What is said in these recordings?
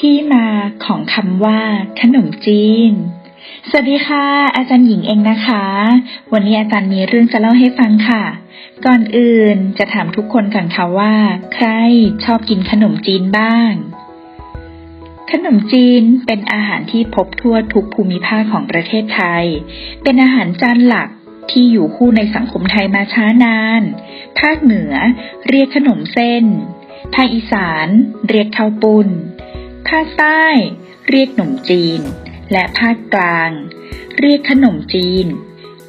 ที่มาของคำว่า ขนมจีน สวัสดีค่ะ อาจารย์หญิงเองนะคะ วันนี้อาจารย์มีเรื่องจะเล่าให้ฟังค่ะ ก่อนอื่นจะถามทุกคนก่อนค่ะว่า ใครชอบกินขนมจีนบ้าง ขนมจีนเป็นอาหารที่พบทั่วทุกภูมิภาคของประเทศไทย เป็นอาหารจานหลักที่อยู่คู่ในสังคมไทยมาช้านาน ภาคเหนือ เรียกขนมเส้น ภาคอีสาน เรียกข้าวปุ้น ภาคใต้ เรียกขนมจีน และภาคกลาง เรียกขนมจีน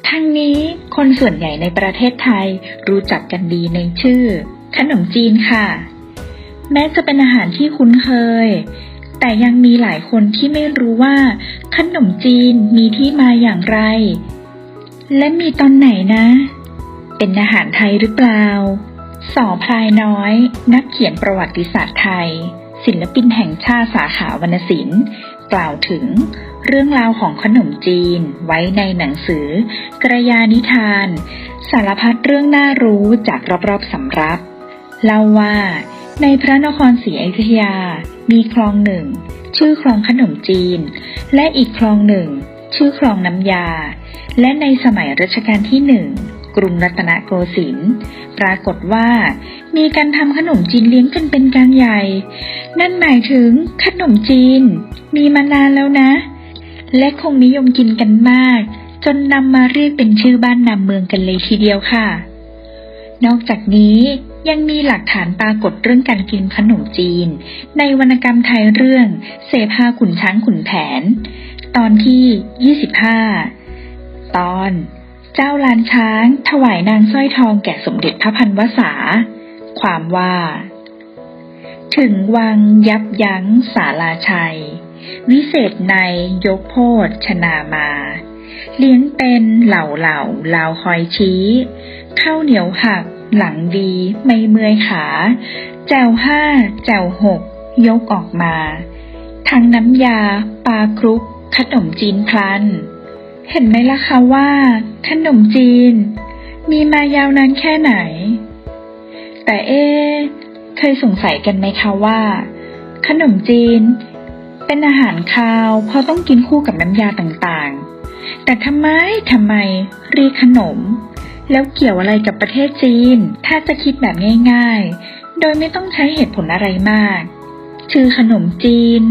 ทั้งนี้คนส่วนใหญ่ในประเทศไทยรู้จักกันดีในชื่อ ขนมจีนค่ะ แม้จะเป็นอาหารที่คุ้นเคย แต่ยังมีหลายคนที่ไม่รู้ว่า ขนมจีนมีที่มาอย่างไร และมีตอนไหนนะ เป็นอาหารไทยหรือเปล่าสอพลายน้อย นักเขียนประวัติศาสตร์ไทย ศิลปินแห่งชาติสาขาวรรณศิลป์ กล่าวถึงเรื่องราวของขนมจีนไว้ในหนังสือ กระยานิทาน สารพัดเรื่องน่ารู้จากรอบๆสำรับ เล่าว่า ในพระนครศรีอยุธยา มีคลองหนึ่ง ชื่อคลองขนมจีน และอีกคลองหนึ่ง ชื่อคลองน้ำยา และในสมัยรัชกาลที่หนึ่งกรุงรัตนโกสินทร์ปรากฏว่า มีการทำขนมจีนเลี้ยงกันเป็นการใหญ่ นั่นหมายถึงขนมจีน มีมานานแล้วนะ และคงนิยมกินกันมาก จนนำมาเรียกเป็นชื่อบ้านนามเมืองกันเลยทีเดียวค่ะ นอกจากนี้ยังมีหลักฐานปรากฏเรื่องการกินขนมจีน ในวรรณกรรมไทยเรื่อง เสภาขุนช้างขุนแผน ตอนที่ 25 ตอน เจ้าลานช้าง ถวายนางสร้อยทองแก่สมเด็จพระพันวษา ความว่า ถึงวังยับยั้งสาลาชัย วิเศษในยกโพธชนามา เลี้ยงเป็นเหล่าเหล่าลาวคอยชี้ข้าวเหนียวหักหลังดีไม่เมื่อยขา แจวห้าแจวหกยกออกมา ทั้งน้ำยาปลาครุก ขนมจีนพลัน เห็นไหมล่ะคะว่า ขนมจีน มีมายาวนานแค่ไหน แต่เอ๊เคยสงสัยกันไหมคะว่า ขนมจีน เป็นอาหารคาวเพราะต้องกินคู่กับน้ำยาต่างๆ แต่ทำไมทำไมเรียกขนม แล้วเกี่ยวอะไรกับประเทศจีน ถ้าจะคิดแบบง่าย ๆ โดยไม่ต้องใช้เหตุผลอะไรมาก ชื่อขนมจีน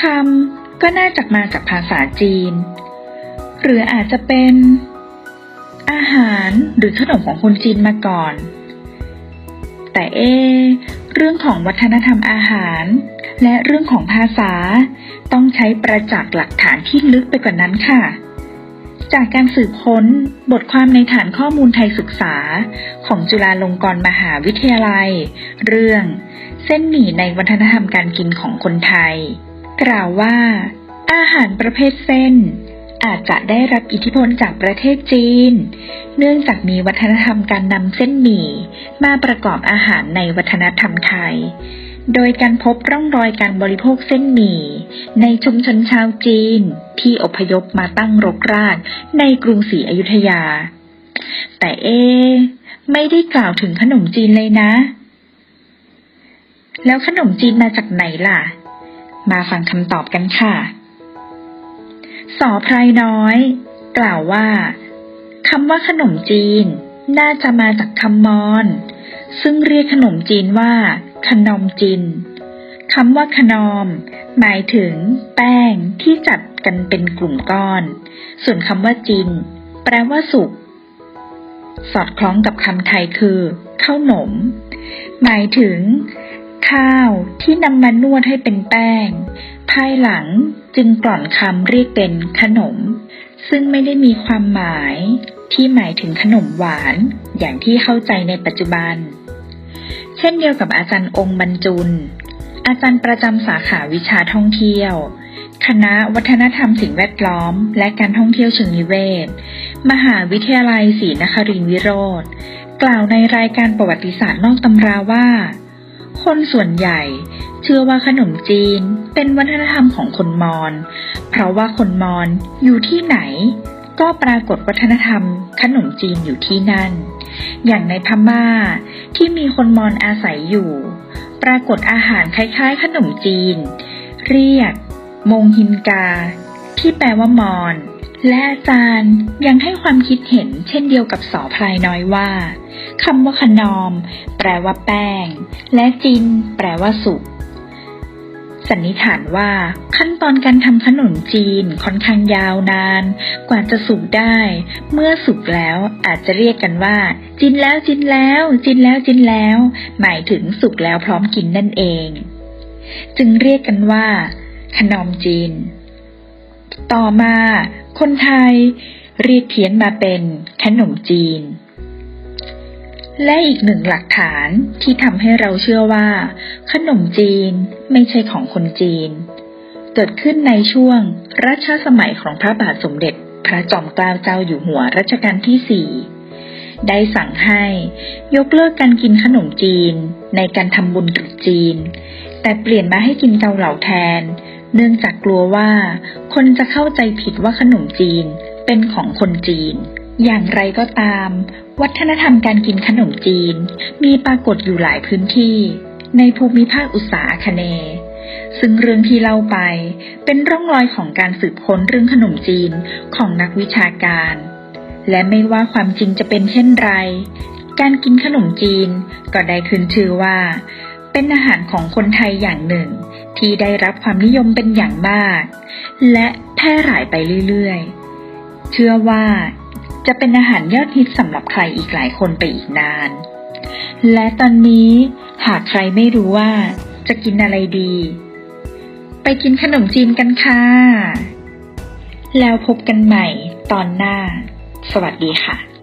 คำก็น่าจะมาจากภาษาจีน หรืออาจจะเป็น อาหารหรือขนมของคนจีนมาก่อน แต่เอ เรื่องของวัฒนธรรมอาหาร และเรื่องของภาษา ต้องใช้ประจักษ์หลักฐานที่ลึกไปกว่านั้นค่ะ จากการสืบค้นบทความในฐานข้อมูลไทยศึกษา ของจุฬาลงกรณ์มหาวิทยาลัย เรื่อง เส้นหมี่ในวัฒนธรรมการกินของคนไทย กล่าวว่า อาหารประเภทเส้น อาจจะได้รับอิทธิพลจากประเทศจีน เนื่องจากมีวัฒนธรรมการนำเส้นหมี่มาประกอบอาหารในวัฒนธรรมไทย โดยการพบร่องรอยการบริโภคเส้นหมี่ในชุมชนชาวจีน ที่อพยพมาตั้งรกรากในกรุงศรีอยุธยา แต่เอ ไม่ได้กล่าวถึงขนมจีนเลยนะ แล้วขนมจีนมาจากไหนล่ะ มาฟังคำตอบกันค่ะ สอพรายน้อย กล่าวว่าคำว่าขนมจีน น่าจะมาจากคำมอญซึ่งเรียกขนมจีนว่า ขนมจีนคำว่าขนอม หมายถึง แป้งที่จัดกันเป็นกลุ่มก้อน ส่วนคำว่าจีนแปลว่าสุกสอดคล้องกับคำไทยคือข้าวหนม หมายถึง ข้าวที่นำมานวดให้เป็นแป้ง ภายหลัง จึงกล่อนคำเรียกเป็นขนม ซึ่งไม่ได้มีความหมายที่หมายถึงขนมหวานอย่างที่เข้าใจในปัจจุบัน เช่นเดียวกับอาจารย์องค์บรรจุลอาจารย์ประจำสาขาวิชาท่องเที่ยว คณะวัฒนธรรมสิ่งแวดล้อม และการท่องเที่ยวเชิงนิเวศ มหาวิทยาลัยศรีนครินทรวิโรธกล่าวในรายการประวัติศาสตร์นอกตำราว่า คนส่วนใหญ่ เชื่อว่าขนมจีนเป็นวัฒนธรรมของคนมอญ เพราะว่าคนมอญอยู่ที่ไหน ก็ปรากฏวัฒนธรรม ขนมจีนอยู่ที่นั่น อย่างในพม่าที่มีคนมอญอาศัยอยู่ ปรากฏอาหารคล้ายๆ ขนมจีน เรียก มงฮินกา ที่แปลว่ามอนและอาจารย์ยังให้ความคิดเห็นเช่นเดียวกับสอพลายน้อยว่า คำว่าขนอม แปลว่าแป้ง และจิน แปลว่าสุกสันนิษฐานว่า ขั้นตอนการทำขนมจีนค่อนข้างยาวนาน กว่าจะสุกได้ เมื่อสุกแล้วอาจจะเรียกกันว่า จินแล้วจินแล้ว จินแล้วจินแล้ว หมายถึงสุกแล้วพร้อมกินนั่นเอง จึงเรียกกันว่า ขนมจีน ต่อมา คนไทย เรียกเพี้ยนมาเป็นขนมจีน และอีกหนึ่งหลักฐานที่ทำให้เราเชื่อว่า ขนมจีนไม่ใช่ของคนจีน เกิดขึ้นในช่วงรัชสมัยของพระบาทสมเด็จ พระจอมเกล้าเจ้าอยู่หัวรัชกาลที่สี่ได้สั่งให้ยกเลิกการกินขนมจีนในการทำบุญตรุษจีน แต่เปลี่ยนมาให้กินเกาเหลาแทน เนื่องจากกลัวว่า คนจะเข้าใจผิดว่าขนมจีนเป็นของคนจีน อย่างไรก็ตาม วัฒนธรรมการกินขนมจีน มีปรากฏอยู่หลายพื้นที่ ในภูมิภาคอุตสาคเน ซึ่งเรื่องที่เล่าไป เป็นร่องรอยของการสืบค้นเรื่องขนมจีนของนักวิชาการ และไม่ว่าความจริงจะเป็นเช่นไร การกินขนมจีนก็ได้ขึ้นชื่อว่า เป็นอาหารของคนไทยอย่างหนึ่ง ที่ได้รับความนิยมเป็นอย่างมาก และแพร่หลายไปเรื่อยๆ เชื่อว่า จะเป็นอาหารยอดฮิตสำหรับใครอีกหลายคนไปอีกนาน และตอนนี้หากใครไม่รู้ว่าจะกินอะไรดี ไปกินขนมจีนกันค่ะ แล้วพบกันใหม่ตอนหน้า สวัสดีค่ะ